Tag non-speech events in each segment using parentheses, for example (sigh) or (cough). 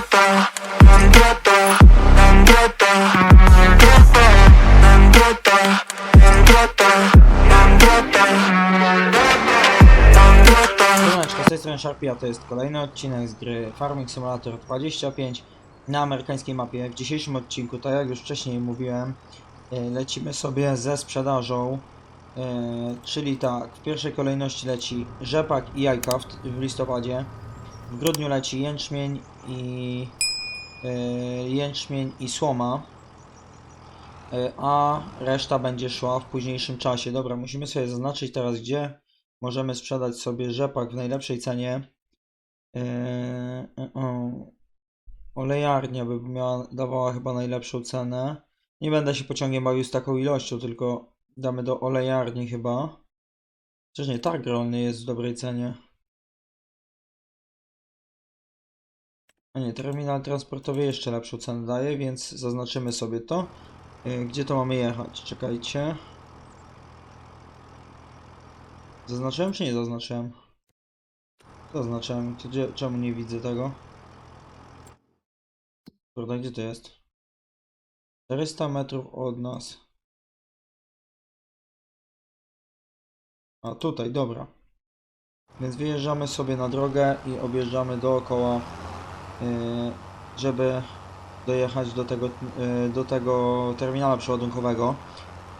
trata, z tej strony Sharpie, a to jest kolejny odcinek z gry Farming Simulator 25 na amerykańskiej mapie. W dzisiejszym odcinku, tak jak już wcześniej mówiłem, e, lecimy sobie ze sprzedażą, e, czyli tak, w pierwszej kolejności leci rzepak i jajka w, w listopadzie, w grudniu leci jęczmień i e, jęczmień i słoma, e, a reszta będzie szła w późniejszym czasie. Dobra, musimy sobie zaznaczyć teraz gdzie możemy sprzedać sobie rzepak w najlepszej cenie. E. Olejarnia by miała, dawała chyba najlepszą cenę. Nie będę się pociągiem bawił z taką ilością, tylko damy do olejarni chyba. Przecież nie, tak rolny jest w dobrej cenie. A nie, terminal transportowy jeszcze lepszą cenę daje, więc zaznaczymy sobie to. E, Gdzie to mamy jechać? Czekajcie. Zaznaczyłem czy nie zaznaczyłem? Zaznaczyłem. To gdzie, czemu nie widzę tego? Kurde, gdzie to jest? 400 metrów od nas. A tutaj, dobra. Więc wyjeżdżamy sobie na drogę i objeżdżamy dookoła, żeby dojechać do tego, yy, do tego terminala przeładunkowego.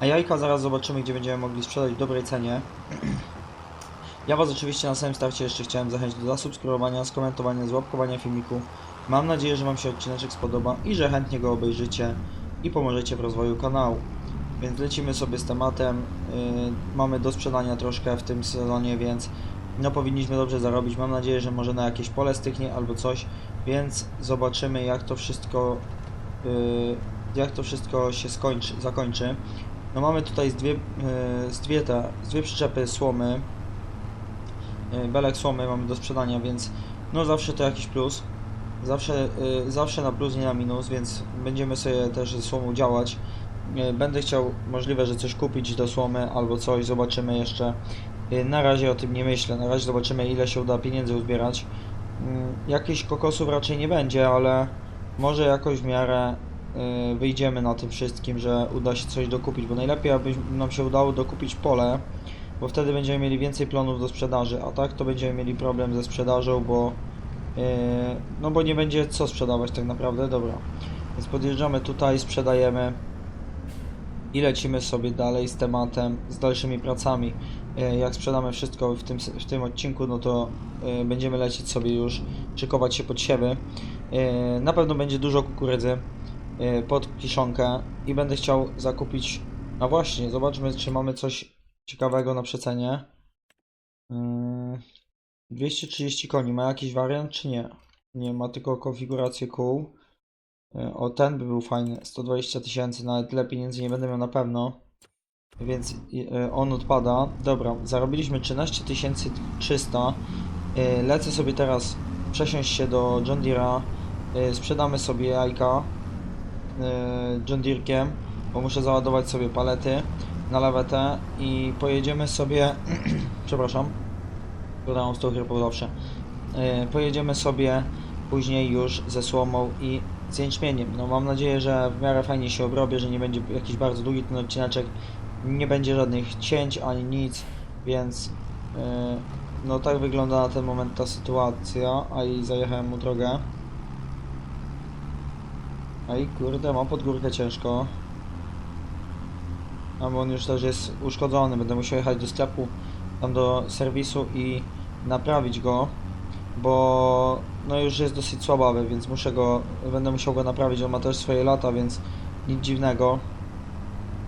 A jajka zaraz zobaczymy, gdzie będziemy mogli sprzedać w dobrej cenie. Ja Was oczywiście na samym starcie jeszcze chciałem zachęcić do zasubskrybowania, skomentowania, złapkowania filmiku. Mam nadzieję, że Wam się odcineczek spodoba i że chętnie go obejrzycie i pomożecie w rozwoju kanału. Więc lecimy sobie z tematem. Yy, mamy do sprzedania troszkę w tym sezonie, więc no powinniśmy dobrze zarobić. Mam nadzieję, że może na jakieś pole styknie albo coś, więc zobaczymy jak to wszystko yy, jak to wszystko się skończy, zakończy. No mamy tutaj z dwie, yy, z dwie, te, z dwie przyczepy słomy. Yy, belek słomy mamy do sprzedania, więc no zawsze to jakiś plus. Zawsze, yy, zawsze na plus, nie na minus, więc będziemy sobie też ze słomą działać. Yy, Będę chciał możliwe, że coś kupić do słomy albo coś, zobaczymy jeszcze. Yy, Na razie o tym nie myślę, na razie zobaczymy ile się uda pieniędzy uzbierać. Yy, Jakichś kokosów raczej nie będzie, ale może jakoś w miarę yy, wyjdziemy na tym wszystkim, że uda się coś dokupić, bo najlepiej aby nam się udało dokupić pole, bo wtedy będziemy mieli więcej plonów do sprzedaży, a tak to będziemy mieli problem ze sprzedażą, bo yy, no bo nie będzie co sprzedawać tak naprawdę, dobra. Więc podjeżdżamy tutaj, sprzedajemy i lecimy sobie dalej z tematem, z dalszymi pracami. Yy, Jak sprzedamy wszystko w tym, w tym odcinku, no to yy, będziemy lecieć sobie już, szykować się pod siewy. Yy, Na pewno będzie dużo kukurydzy pod kiszonkę i będę chciał zakupić. A właśnie, zobaczmy, czy mamy coś ciekawego na przecenie. Yy, 230 koni. Ma jakiś wariant, czy nie? Nie, ma tylko konfigurację kół. O, ten by był fajny. 120 tysięcy, nawet tyle pieniędzy nie będę miał na pewno. Więc yy, on odpada. Dobra, zarobiliśmy 13 300. Yy, Lecę sobie teraz przesiąść się do John Deere'a. Yy, Sprzedamy sobie jajka John Deere'kiem, bo muszę załadować sobie palety na lawetę i pojedziemy sobie, (clears throat) przepraszam, dodałem z tą chrypą zawsze, pojedziemy sobie później już ze słomą i z jęczmieniem. No mam nadzieję, że w miarę fajnie się obrobię, że nie będzie jakiś bardzo długi ten odcineczek, nie będzie żadnych cięć ani nic, więc yy, no tak wygląda na ten moment ta sytuacja, a i zajechałem mu drogę. Ej, kurde, mam pod górkę ciężko. A bo on już też jest uszkodzony, będę musiał jechać do sklepu, tam do serwisu i naprawić go, bo no już jest dosyć słabawy, więc muszę go, będę musiał go naprawić, on ma też swoje lata, więc nic dziwnego.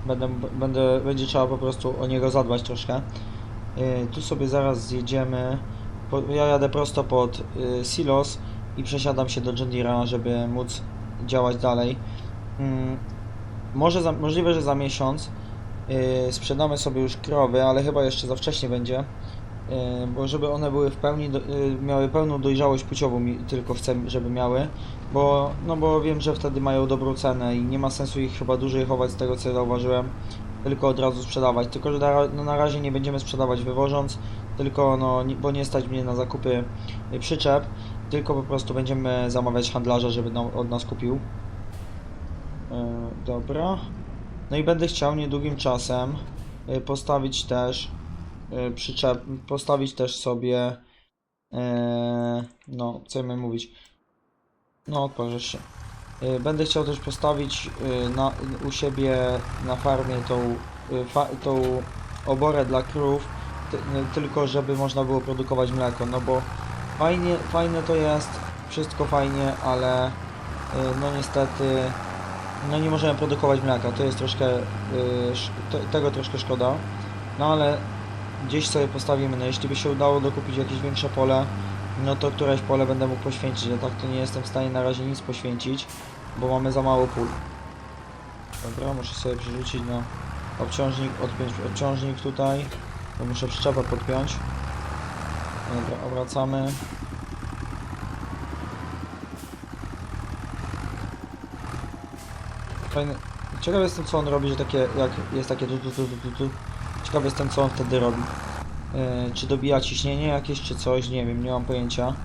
Będę, będę, będzie trzeba po prostu o niego zadbać troszkę. Yy, tu sobie zaraz zjedziemy, ja jadę prosto pod yy, silos i przesiadam się do John Deere'a, żeby móc działać dalej. Mm, może za, możliwe, że za miesiąc yy, sprzedamy sobie już krowy, ale chyba jeszcze za wcześnie będzie. Bo żeby one były w pełni, miały pełną dojrzałość płciową tylko chcę, żeby miały, bo, no bo wiem, że wtedy mają dobrą cenę i nie ma sensu ich chyba dłużej chować z tego co zauważyłem, tylko od razu sprzedawać. Tylko, że na, no, na razie nie będziemy sprzedawać wywożąc, tylko no, nie, bo nie stać mnie na zakupy yy, przyczep. tylko po prostu będziemy zamawiać handlarza, żeby nam, od nas kupił. E, dobra. No i będę chciał niedługim czasem e, postawić też e, przyczep, postawić też sobie e, no, co ja mówić? No, odpowiesz się. E, Będę chciał też postawić e, na, u siebie na farmie tą, e, fa, tą oborę dla krów, ty, tylko żeby można było produkować mleko, no bo fajnie, fajne to jest, wszystko fajnie, ale no niestety no nie możemy produkować mleka, to jest troszkę, sz- te, tego troszkę szkoda, no ale gdzieś sobie postawimy, no jeśli by się udało dokupić jakieś większe pole, no to któreś pole będę mógł poświęcić, a tak to nie jestem w stanie na razie nic poświęcić, bo mamy za mało pól. Dobra, muszę sobie przerzucić na obciążnik, odpiąć obciążnik tutaj, bo muszę przyczepę podpiąć. Dobra, obracamy. Fajny. Ciekaw jestem co on robi, że takie, jak jest takie tu, tu, tu, tu, tu, tu. Ciekaw jestem co on wtedy robi. E, czy dobija ciśnienie jakieś, czy coś, nie wiem, nie mam pojęcia.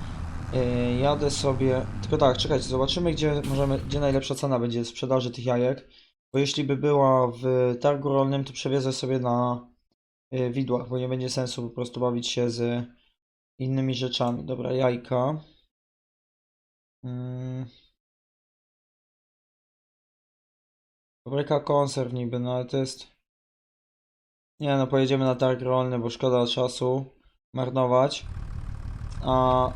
E, jadę sobie, tylko tak, czekajcie, zobaczymy gdzie możemy, gdzie najlepsza cena będzie sprzedaży tych jajek. Bo jeśli by była w targu rolnym, to przewiezę sobie na e, widłach, bo nie będzie sensu po prostu bawić się z innymi rzeczami. Dobra, jajka. Mm. Fabryka konserw niby, no ale to jest... Nie no, pojedziemy na targ rolny, bo szkoda czasu marnować. A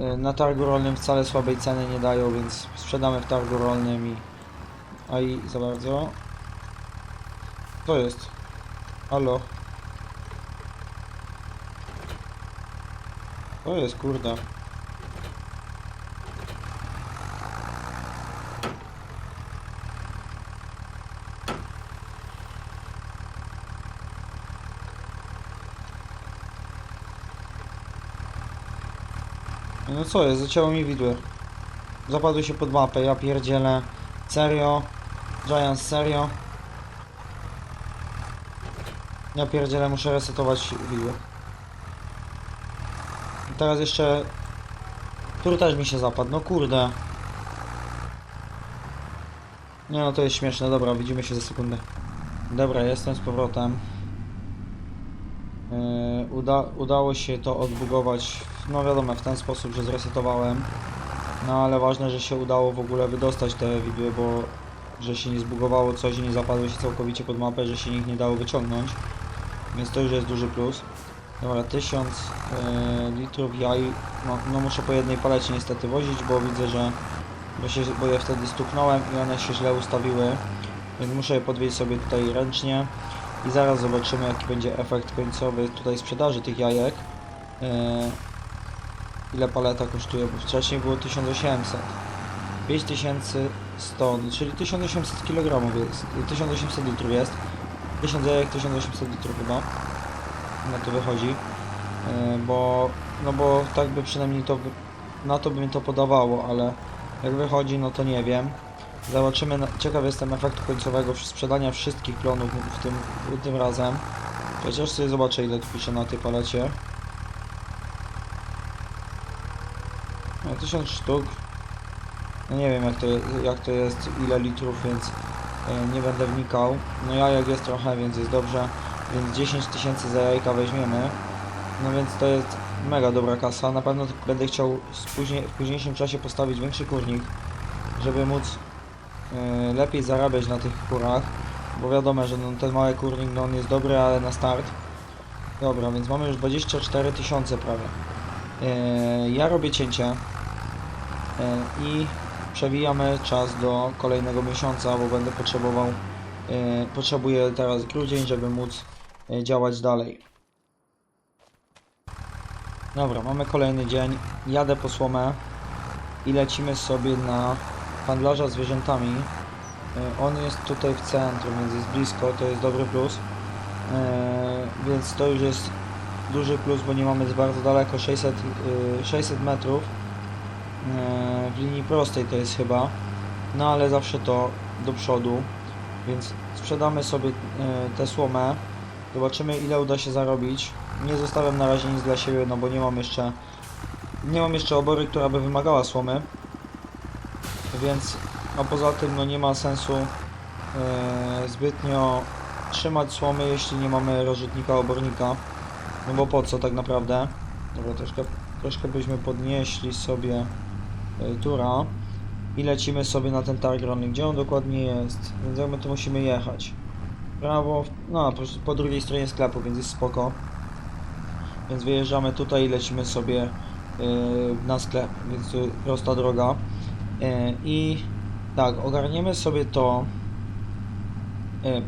y, na targu rolnym wcale słabej ceny nie dają, więc sprzedamy w targu rolnym i... A i za bardzo. To jest. Halo. To jest, kurde. No co jest, zacięło mi widły. Zapadły się pod mapę, ja pierdzielę. Serio? Giants, serio? Ja pierdzielę, muszę resetować widły. I Teraz jeszcze... Tu też mi się zapadł, no kurde. Nie no, to jest śmieszne, dobra, widzimy się za sekundę. Dobra, jestem z powrotem. Yy, uda, udało się to odbugować, no wiadomo, w ten sposób, że zresetowałem. No ale ważne, że się udało w ogóle wydostać te widły, bo że się nie zbugowało coś i nie zapadły się całkowicie pod mapę, że się ich nie dało wyciągnąć. Więc to już jest duży plus. Dobra, 1000 yy, litrów jaj, no, no muszę po jednej palecie niestety wozić, bo widzę, że bo, się, bo je wtedy stuknąłem i one się źle ustawiły. Więc muszę je podwieźć sobie tutaj ręcznie i zaraz zobaczymy jaki będzie efekt końcowy tutaj sprzedaży tych jajek. Yy, ile paleta kosztuje, bo wcześniej było 1800. 5100, czyli 1800 kg jest, 1800 litrów jest. 1000 jajek, 1800 litrów chyba. Na to wychodzi. Yy, bo, no bo tak by przynajmniej to, na to by mi to podawało, ale jak wychodzi, no to nie wiem. Zobaczymy, na- ciekaw jestem efektu końcowego sprzedania wszystkich plonów w tym, tym razem. Chociaż sobie zobaczę ile tu pisze na tej palecie. No, 1000 sztuk. No nie wiem jak to, jak to jest, ile litrów, więc e, nie będę wnikał. No jajek jest trochę, więc jest dobrze. Więc 10 tysięcy za jajka weźmiemy. No więc to jest mega dobra kasa. Na pewno będę chciał w późniejszym czasie postawić większy kurnik, żeby móc e, lepiej zarabiać na tych kurach. Bo wiadomo, że no, ten mały kurnik no, on jest dobry, ale na start. Dobra, więc mamy już 24 tysiące prawie. E, ja robię cięcie i przewijamy czas do kolejnego miesiąca, bo będę potrzebował, e, potrzebuję teraz grudzień, żeby móc e, działać dalej. Dobra, mamy kolejny dzień, jadę po słomę i lecimy sobie na handlarza zwierzętami. E, On jest tutaj w centrum, więc jest blisko, to jest dobry plus. E, Więc to już jest duży plus, bo nie mamy bardzo daleko, 600, y, 600 metrów e, w linii prostej to jest chyba, no ale zawsze to do przodu, więc sprzedamy sobie e, tę słomę, zobaczymy ile uda się zarobić. Nie zostawiam na razie nic dla siebie, no bo nie mam jeszcze nie mam jeszcze obory, która by wymagała słomy. Więc, a poza tym no nie ma sensu e, zbytnio trzymać słomy, jeśli nie mamy rozrzutnika obornika. No bo po co tak naprawdę? Dobra, troszkę, troszkę byśmy podnieśli sobie tura i lecimy sobie na ten targ rolny. Gdzie on dokładnie jest? Więc jak my tu musimy jechać? Prawo, no po, po drugiej stronie sklepu, więc jest spoko. Więc wyjeżdżamy tutaj i lecimy sobie yy, na sklep, więc prosta droga. Yy, I tak, ogarniemy sobie to.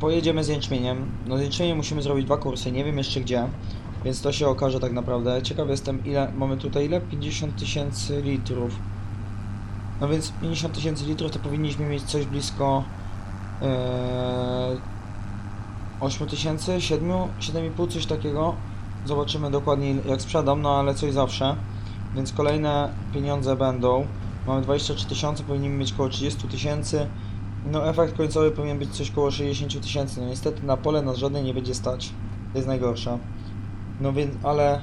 Pojedziemy z jęczmieniem. No z jęczmieniem musimy zrobić dwa kursy, nie wiem jeszcze gdzie. Więc to się okaże tak naprawdę. Ciekaw jestem ile, mamy tutaj ile? 50 tysięcy litrów. No więc 50 tysięcy litrów to powinniśmy mieć coś blisko yy, 8 tysięcy, 7, 7,5 coś takiego. Zobaczymy dokładnie jak sprzedam, no ale coś zawsze. Więc kolejne pieniądze będą. Mamy 23 tysiące, powinniśmy mieć około 30 tysięcy. No efekt końcowy powinien być coś około 60 tysięcy. No niestety na pole nas żadnej nie będzie stać. To jest najgorsze. No więc, ale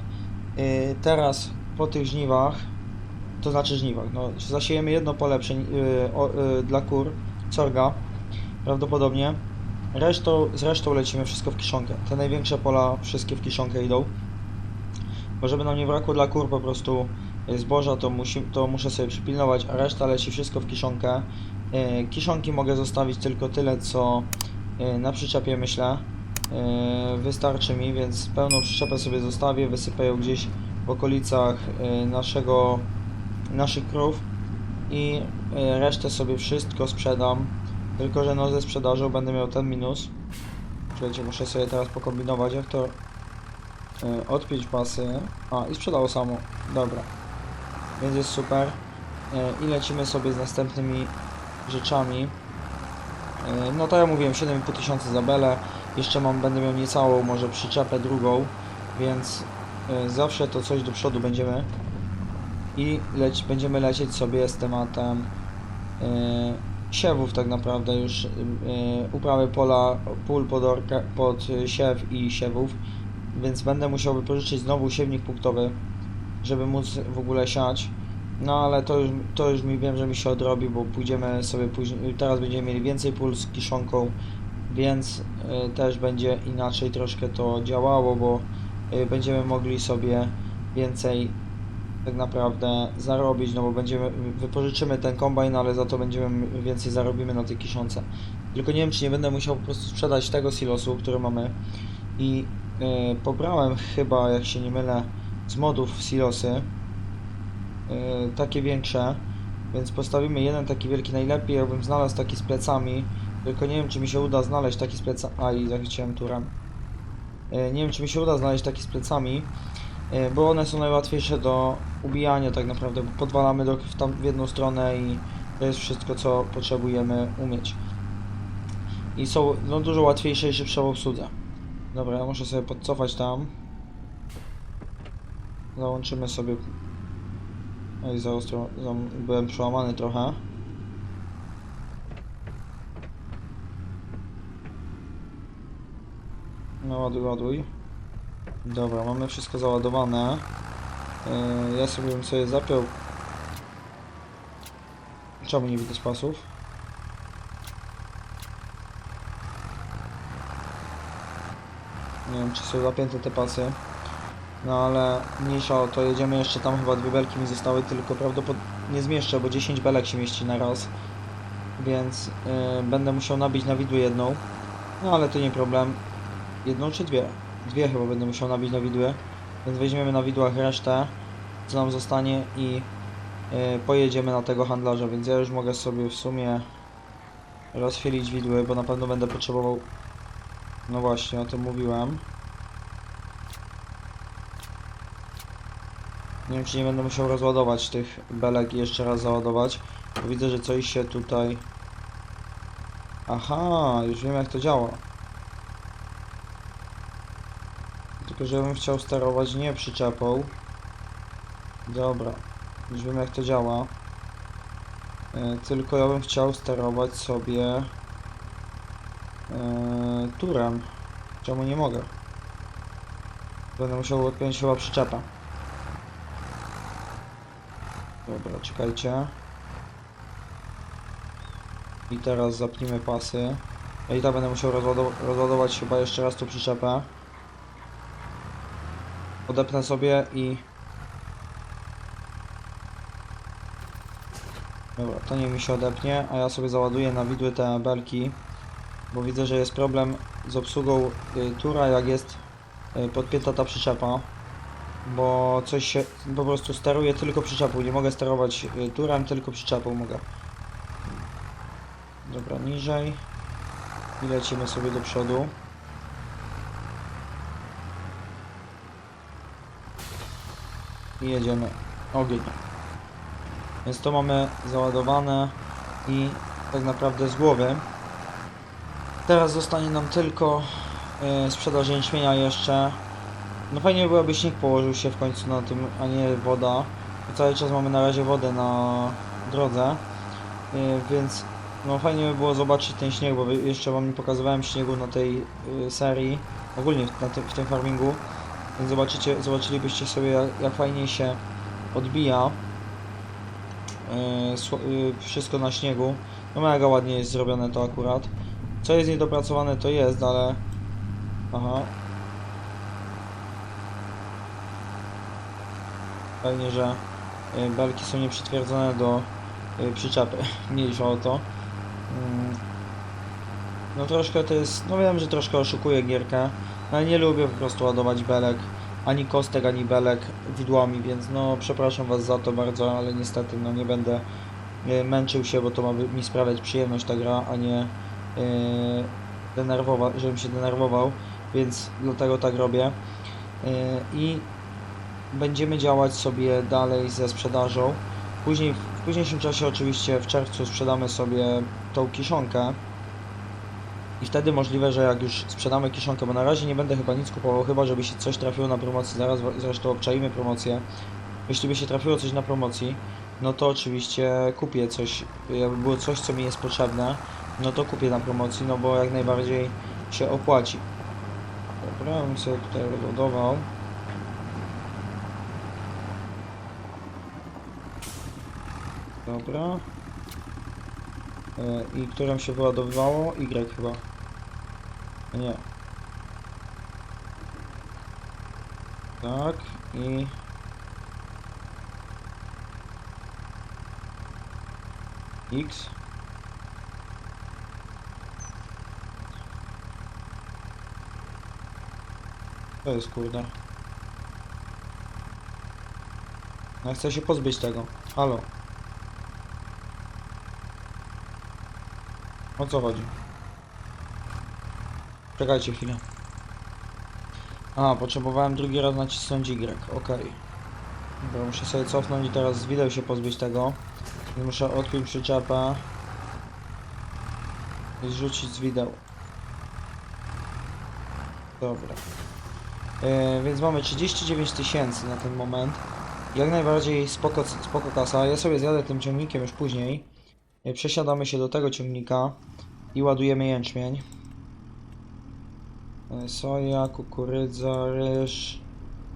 y, teraz po tych żniwach, to znaczy żniwach, no zasiejemy jedno pole y, o, y, dla kur, sorga, prawdopodobnie. Resztą, z resztą lecimy wszystko w kiszonkę. Te największe pola wszystkie w kiszonkę idą. Bo żeby nam nie brakło dla kur po prostu y, zboża, to, musi, to muszę sobie przypilnować, a reszta leci wszystko w kiszonkę. Y, Kiszonki mogę zostawić tylko tyle, co na przyczepie myślę. Wystarczy mi, więc pełną przyczepę sobie zostawię, wysypię ją gdzieś w okolicach naszego, naszych krów i y, resztę sobie wszystko sprzedam. Tylko, że no ze sprzedażą będę miał ten minus. Czekajcie, muszę sobie teraz pokombinować jak to y, odpiąć pasy. A, i sprzedało samo. Dobra. Więc jest super. Y, I lecimy sobie z następnymi rzeczami. No to ja mówiłem 7,5 tysiąca za belę. Jeszcze mam, będę miał niecałą może przyczepę drugą, więc zawsze to coś do przodu będziemy. I leć, będziemy lecieć sobie z tematem y, siewów tak naprawdę już y, uprawy pola, pól pod, orka, pod siew i siewów, więc będę musiał wypożyczyć znowu siewnik punktowy, żeby móc w ogóle siać. No ale to już, to już mi wiem, że mi się odrobi, bo pójdziemy sobie później, teraz będziemy mieli więcej pól z kiszonką, więc y, też będzie inaczej troszkę to działało, bo y, będziemy mogli sobie więcej tak naprawdę zarobić, no bo będziemy, wypożyczymy ten kombajn, ale za to będziemy więcej zarobimy na tej kiszonce. Tylko nie wiem, czy nie będę musiał po prostu sprzedać tego silosu, który mamy i y, pobrałem chyba, jak się nie mylę, z modów silosy, y, takie większe, więc postawimy jeden taki wielki, najlepiej jakbym znalazł taki z plecami, tylko nie wiem, czy mi się uda znaleźć taki z plecami, a i zachciałem turem. Y, nie wiem, czy mi się uda znaleźć taki z plecami, y, bo one są najłatwiejsze do ubijania tak naprawdę, bo podwalamy do, w, tam, w jedną stronę i to jest wszystko, co potrzebujemy umieć. I są no, dużo łatwiejsze i szybsze w obsłudze. Dobra, ja muszę sobie podcofać tam. Załączymy sobie... Oj, za ostro, za, byłem przełamany trochę. No ładuj, ładuj. Dobra, mamy wszystko załadowane. Yy, ja sobie bym sobie zapiął... Czemu nie widać pasów? Nie wiem, czy są zapięte te pasy. No ale mniejsza o to, jedziemy jeszcze tam chyba dwie belki mi zostały, tylko prawdopodobnie nie zmieszczę, bo 10 belek się mieści na raz. Więc yy, będę musiał nabić na widły jedną. No ale to nie problem. Jedną czy dwie? Dwie chyba będę musiał nabić na widły. Więc weźmiemy na widłach resztę, co nam zostanie i yy, pojedziemy na tego handlarza, więc ja już mogę sobie w sumie rozchwielić widły, bo na pewno będę potrzebował... No właśnie, o tym mówiłem. Nie wiem, czy nie będę musiał rozładować tych belek i jeszcze raz załadować. Bo widzę, że coś się tutaj... Aha, już wiem jak to działa. Tylko, że ja bym chciał sterować nie przyczepą. Dobra, już wiem jak to działa. E, tylko ja bym chciał sterować sobie e, turem. Czemu nie mogę? Będę musiał odpiąć chyba przyczepę. Dobra, czekajcie. I teraz zapnijmy pasy. I tak będę musiał rozładow rozładować chyba jeszcze raz tą przyczepę. Odepnę sobie i... Dobra, to niech mi się odepnie, a ja sobie załaduję na widły te belki. Bo widzę, że jest problem z obsługą y, tura, jak jest y, podpięta ta przyczepa. Bo coś się po prostu steruje tylko przyczepą. Nie mogę sterować y, turem, tylko przyczepą mogę. Dobra, niżej. I lecimy sobie do przodu. I jedziemy. Ogień. Więc to mamy załadowane i tak naprawdę z głowy. Teraz zostanie nam tylko yy, sprzedaż jęczmienia jeszcze. No fajnie by było, aby śnieg położył się w końcu na tym, a nie woda. Bo cały czas mamy na razie wodę na drodze. Yy, więc no fajnie by było zobaczyć ten śnieg, bo jeszcze wam nie pokazywałem śniegu na tej yy, serii. Ogólnie na w tym farmingu. Więc zobaczycie, zobaczylibyście sobie jak, jak fajnie się odbija yy, wszystko na śniegu. No mega ładnie jest zrobione to akurat. Co jest niedopracowane to jest, ale... Aha. Fajnie, że y, belki są nieprzytwierdzone do przyczepy. (laughs) Mniejsza o to. Mm. No troszkę to jest... No wiem, że troszkę oszukuję gierkę. Ale nie lubię po prostu ładować belek. Ani kostek, ani belek widłami, więc no przepraszam was za to bardzo, ale niestety no nie będę y, męczył się, bo to ma mi sprawiać przyjemność ta gra, a nie yy, denerwować, żebym się denerwował, więc dlatego tak robię. Yy, I będziemy działać sobie dalej ze sprzedażą. Później, w późniejszym czasie, oczywiście w czerwcu, sprzedamy sobie tą kiszonkę. I wtedy możliwe, że jak już sprzedamy kiszonkę, bo na razie nie będę chyba nic kupował, chyba żeby się coś trafiło na promocji, zaraz zresztą obczaimy promocję. Jeśli by się trafiło coś na promocji, no to oczywiście kupię coś, jakby było coś, co mi jest potrzebne, no to kupię na promocji, no bo jak najbardziej się opłaci. Dobra, bym sobie tutaj rozładował. Dobra. E, I którą się wyładowywało? Y chyba. Nie. Tak i... X. To jest kurde. Chcę się pozbyć tego. Halo. O co chodzi? Czekajcie chwilę. A, potrzebowałem drugi raz nacisnąć Y. Okej. Dobra, muszę sobie cofnąć i teraz z wideł się pozbyć tego. Więc Muszę odpiąć przyczepę. I zrzucić z wideł. Dobra. E, więc mamy 39 tysięcy na ten moment. Jak najbardziej spoko, spoko kasa. Ja sobie zjadę tym ciągnikiem już później. E, Przesiadamy się do tego ciągnika i ładujemy jęczmień. Soja, kukurydza, ryż,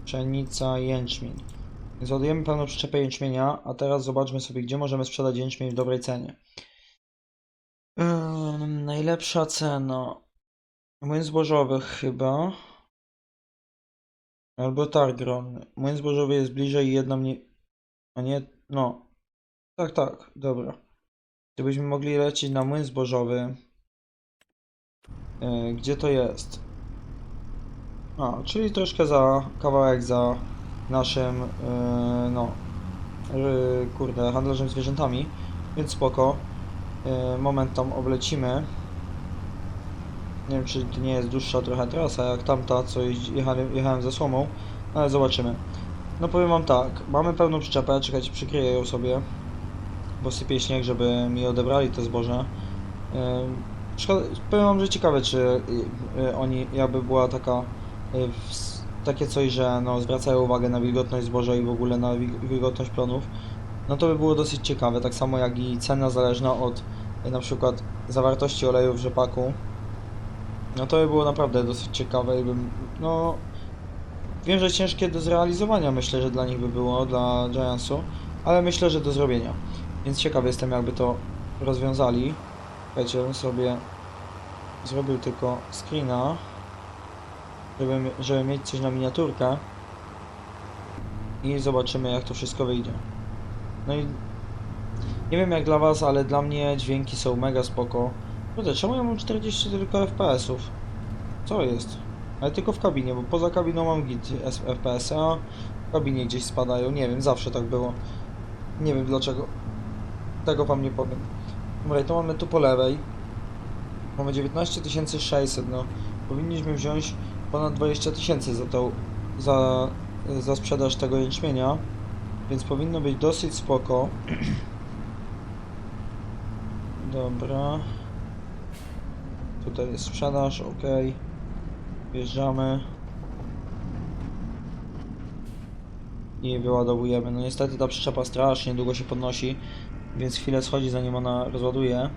pszenica, jęczmień. Więc ładujemy pełną przyczepę jęczmienia, a teraz zobaczmy sobie, gdzie możemy sprzedać jęczmień w dobrej cenie. Najlepsza cena. Młyn zbożowy chyba. Albo targ rolny. Młyn zbożowy jest bliżej i jedna mnie... A nie... No. Tak, tak. Dobra. Gdybyśmy mogli lecieć na młyn zbożowy. Yy, gdzie to jest? A, czyli troszkę za kawałek za naszym, yy, no, yy, kurde, handlarzem zwierzętami, więc spoko. Yy, moment tam oblecimy. Nie wiem, czy to nie jest dłuższa trochę trasa jak tamta, co jechałem, jechałem ze słomą, ale zobaczymy. No powiem wam tak, mamy pełną przyczepę, czekajcie, przykryję ją sobie, bo sypie śnieg, żeby mi odebrali to zboże. Yy, powiem wam, że ciekawe, czy y, y, oni, jakby była taka, takie coś, że no, zwracają uwagę na wilgotność zboża i w ogóle na wi- wilgotność plonów, no to by było dosyć ciekawe, tak samo jak i cena zależna od y, na przykład zawartości oleju w rzepaku, no to by było naprawdę dosyć ciekawe i bym, no, wiem, że ciężkie do zrealizowania myślę, że dla nich by było, dla Giantsu, ale myślę, że do zrobienia. Więc ciekaw jestem, jakby to rozwiązali. Słuchajcie, bym sobie zrobił tylko screena, żeby, żeby mieć coś na miniaturkę i zobaczymy, jak to wszystko wyjdzie. No i nie wiem jak dla was, ale dla mnie dźwięki są mega spoko. Kurde, czemu ja mam 40 tylko FPS-ów? Co jest? Ale tylko w kabinie, bo poza kabiną mam git FPS, a w kabinie gdzieś spadają. Nie wiem, zawsze tak było. Nie wiem dlaczego. Tego wam nie powiem. Dobra, to mamy tu po lewej. Mamy 19 600, no. Powinniśmy wziąć ponad 20 tysięcy za tą, za, za sprzedaż tego jęczmienia. Więc powinno być dosyć spoko. (clears throat) Dobra. Tutaj jest sprzedaż, ok. Wjeżdżamy. I wyładowujemy. No niestety ta przyczepa strasznie długo się podnosi, więc chwilę schodzi zanim ona rozładuje.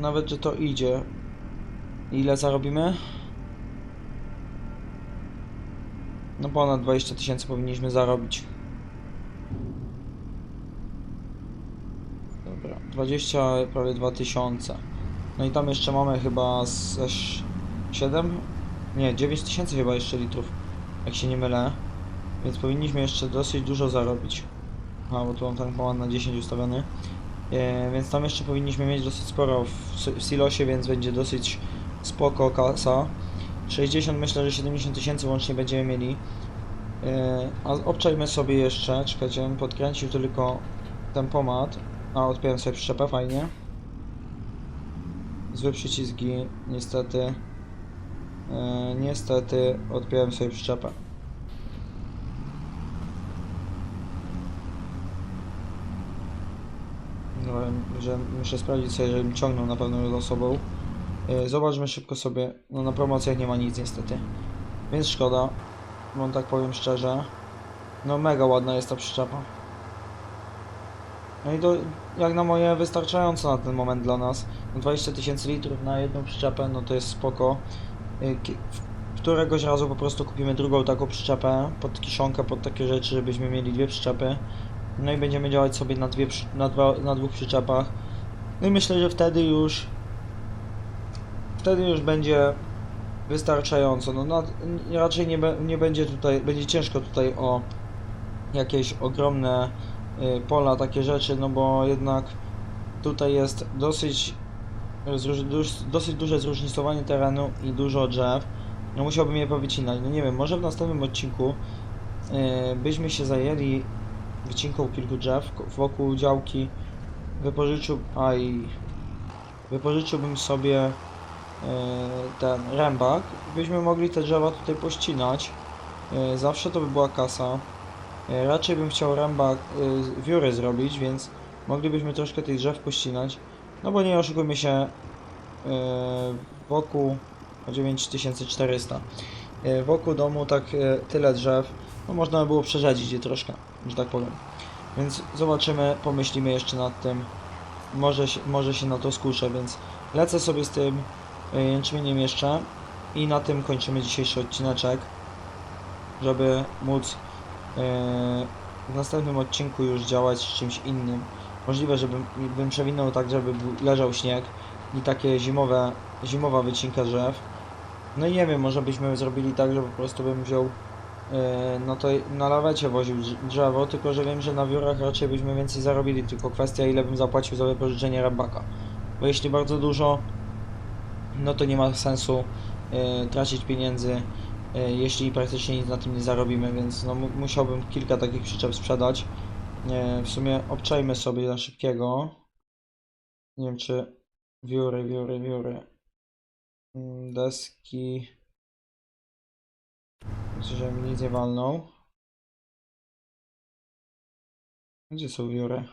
Nawet, że to idzie. Ile zarobimy? No ponad 20 tysięcy powinniśmy zarobić. Dobra, 20, prawie 2000. No i tam jeszcze mamy chyba ze ś- 7? Nie, 9 tysięcy chyba jeszcze litrów, jak się nie mylę. Więc powinniśmy jeszcze dosyć dużo zarobić. A, bo tu mam tankomat na 10 ustawiony. E, więc tam jeszcze powinniśmy mieć dosyć sporo w, silosie, więc będzie dosyć spoko kasa. 60 myślę, że 70 tysięcy łącznie będziemy mieli. E, a obczajmy sobie jeszcze, czekajcie, bym podkręcił tylko tempomat. A, odpiąłem sobie przyczepę, fajnie. Złe przyciski, niestety. E, niestety odpiąłem sobie przyczepę. Że muszę sprawdzić sobie, żebym ciągnął na pewno za sobą. E, Zobaczmy szybko sobie. No na promocjach nie ma nic niestety. Więc szkoda. Wam tak powiem szczerze. No mega ładna jest ta przyczepa. No i to jak na moje wystarczająco na ten moment dla nas. No 20 tysięcy litrów na jedną przyczepę, no to jest spoko. W- Któregoś razu po prostu kupimy drugą taką przyczepę pod kiszonkę, pod takie rzeczy, żebyśmy mieli dwie przyczepy. No i będziemy działać sobie na, dwie, na, dwa, na dwóch przyczepach. No i myślę, że wtedy już wtedy już będzie wystarczająco. No, na, raczej nie, nie będzie tutaj, będzie ciężko tutaj o jakieś ogromne y, pola, takie rzeczy, no bo jednak tutaj jest dosyć, dosyć duże zróżnicowanie terenu i dużo drzew. No musiałbym je powycinać. No nie wiem, może w następnym odcinku y, byśmy się zajęli wycinką kilku drzew wokół działki. Wypożyczył, aj, wypożyczyłbym sobie y, ten rębak. Byśmy mogli te drzewa tutaj pościnać. Y, zawsze to by była kasa. E, Raczej bym chciał rębak, wióry zrobić, więc moglibyśmy troszkę tych drzew pościnać. No bo nie oszukujmy się, wokół o 9400. Y, Wokół domu tak tyle drzew, no można by było przerzedzić je troszkę, że tak powiem. Więc zobaczymy, pomyślimy jeszcze nad tym. Może się, może się na to skuszę, więc lecę sobie z tym y, jęczmieniem jeszcze i na tym kończymy dzisiejszy odcineczek, żeby móc Eee, w następnym odcinku już działać z czymś innym. Możliwe, żebym bym przewinął tak, żeby leżał śnieg i takie zimowe, zimowa wycinka drzew. No i nie wiem, może byśmy zrobili tak, że po prostu bym wziął no to na lawecie woził drz- drzewo, tylko że wiem, że na wiórach raczej byśmy więcej zarobili, tylko kwestia ile bym zapłacił za wypożyczenie rębaka. Bo jeśli bardzo dużo, no to nie ma sensu eee, tracić pieniędzy e, jeśli praktycznie nic na tym nie zarobimy, więc no, mu- musiałbym kilka takich przyczep sprzedać. E, W sumie obczajmy sobie na szybkiego. Nie wiem czy wióry, wióry, wióry. Mm, Deski. Myślę, że mi nic nie walną. Gdzie są wióry?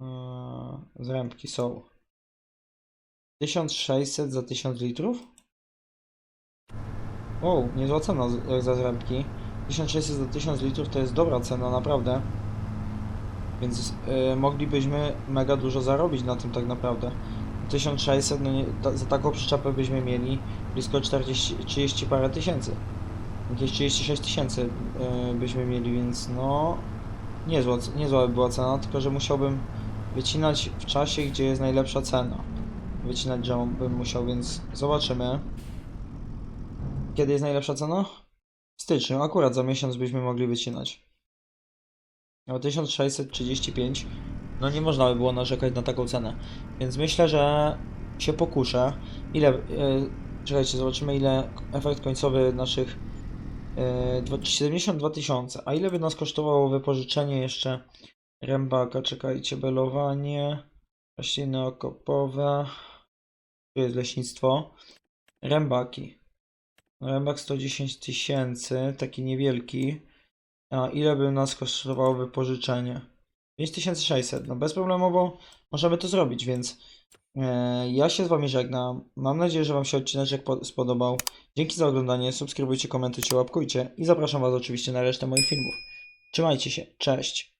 Eee, Zrębki są. 1600 za 1000 litrów? O, niezła cena jak za zrębki. 1600 za 1000 litrów to jest dobra cena, naprawdę. Więc y, moglibyśmy mega dużo zarobić na tym tak naprawdę. 1600, no nie, ta, za taką przyczepę byśmy mieli blisko 40, 30 parę tysięcy. Jakieś 36 tysięcy yy, byśmy mieli, więc no niezła, niezła by była cena, tylko że musiałbym wycinać w czasie, gdzie jest najlepsza cena. Wycinać drzewo bym musiał, więc zobaczymy. Kiedy jest najlepsza cena? W styczniu, akurat za miesiąc byśmy mogli wycinać. O 1635, no nie można by było narzekać na taką cenę. Więc myślę, że się pokuszę. Ile, e, czekajcie, zobaczymy ile efekt końcowy naszych e, dwa- 72 tysiące. A ile by nas kosztowało wypożyczenie jeszcze rębaka? Czekajcie, belowanie, rośliny okopowe, tu jest leśnictwo, rębaki. Rębak 110 tysięcy, taki niewielki. A ile by nas kosztowało wypożyczenie? 5600. No bezproblemowo możemy to zrobić, więc e, ja się z Wami żegnam. Mam nadzieję, że Wam się odcinek po- spodobał. Dzięki za oglądanie, subskrybujcie, komentujcie, łapkujcie i zapraszam Was oczywiście na resztę moich filmów. Trzymajcie się, cześć!